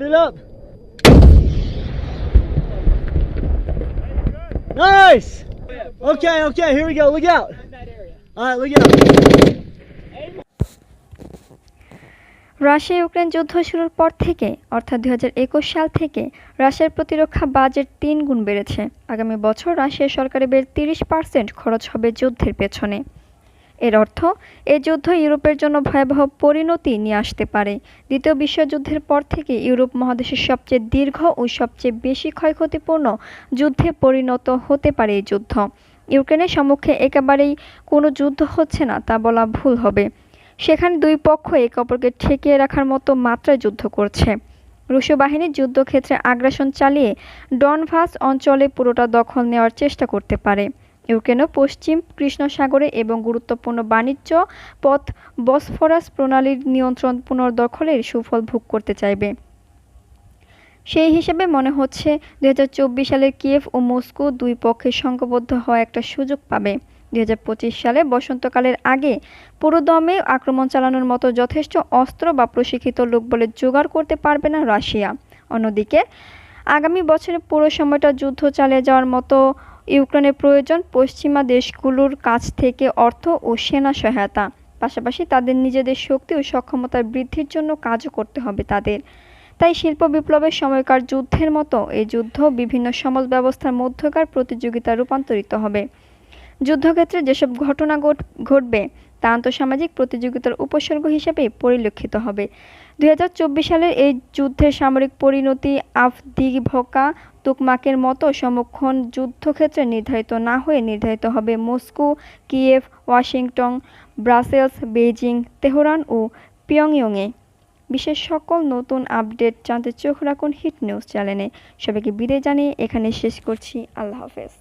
it up. Nice. Okay, okay, here we go. Look out. All right, look out. Russia Ukraine যুদ্ধ শুরুর পর থেকে অর্থাৎ দু হাজার একুশ সাল থেকে রাশিয়ার প্রতিরক্ষা বাজেট তিন গুণ বেড়েছে আগামী বছর রাশিয়া সরকারের বের তিরিশ পার্সেন্ট খরচ হবে যুদ্ধের পেছনে এর অর্থ, এ যুদ্ধ ইউরোপের জন্য ভয়াবহ পরিণতি নিয়ে আসতে পারে। দ্বিতীয় বিশ্বযুদ্ধের পর থেকে ইউরোপ মহাদেশের সবচেয়ে দীর্ঘ ও সবচেয়ে বেশি ক্ষয়ক্ষতিপূর্ণ যুদ্ধে পরিণত হতে পারে এই যুদ্ধ। ইউক্রেনের সম্মুখে একেবারেই কোনো যুদ্ধ হচ্ছে না, তা বলা ভুল হবে। সেখানে দুই পক্ষ একে অপরকে ঠেকিয়ে রাখার মতো মাত্রায় যুদ্ধ করছে। রুশীয় বাহিনী যুদ্ধক্ষেত্রে আগ্রাসন চালিয়ে ডনভাস অঞ্চলে পুরোটা দখল নেওয়ার চেষ্টা করতে পারে। ইউক্রেনও পশ্চিম কৃষ্ণ সাগরে এবং গুরুত্বপূর্ণ বাণিজ্য পথ বসফরাস প্রণালীর নিয়ন্ত্রণ পুনর্দখলের সুফল ভোগ করতে চাইবে। সেই হিসেবে মনে হচ্ছে দুই সালের কিয়েভ ও মস্কো দুই পক্ষের সংঘবদ্ধ হওয়া একটা সুযোগ পাবে। দুই হাজার পঁচিশ সালে বসন্তকালের আগে পুরোদমে আক্রমণ চালানোর মতো যথেষ্ট অস্ত্র বা প্রশিক্ষিত লোকবলের জোগাড় করতে পারবে না রাশিয়া। অন্যদিকে আগামী বছরে পুরো সময়টা যুদ্ধ চালিয়ে যাওয়ার মতো ইউক্রেনের প্রয়োজন পশ্চিমা দেশগুলোর কাছ থেকে অর্থ ও সেনা সহায়তা। পাশাপাশি তাদের নিজেদের শক্তি ও সক্ষমতার বৃদ্ধির জন্য কাজও করতে হবে তাদের। তাই শিল্প বিপ্লবের সময়কার যুদ্ধের মতো এই যুদ্ধ বিভিন্ন সমাজ ব্যবস্থার মধ্যকার প্রতিযোগিতা রূপান্তরিত হবে। যুদ্ধক্ষেত্রে যেসব ঘটনা ঘটবে, তা আন্তঃসামাজিক প্রতিযোগিতার উপসর্গ হিসেবে পরিলক্ষিত হবে। দুই হাজার চব্বিশ সালের এই যুদ্ধের সামরিক পরিণতি আফদিভকা তুকমাকের মতো সমক্ষণ যুদ্ধক্ষেত্রে নির্ধারিত না হয়ে নির্ধারিত হবে Moscow, Kiev, Washington, Brussels, Beijing, Tehran ও পিয়ংইয়ংয়ে। বিশেষ সকল নতুন আপডেট জানতে চোখ রাখুন হিট নিউজ চ্যানেলে। সবাইকে বিদায় জানিয়ে এখানে শেষ করছি। আল্লাহ হাফেজ।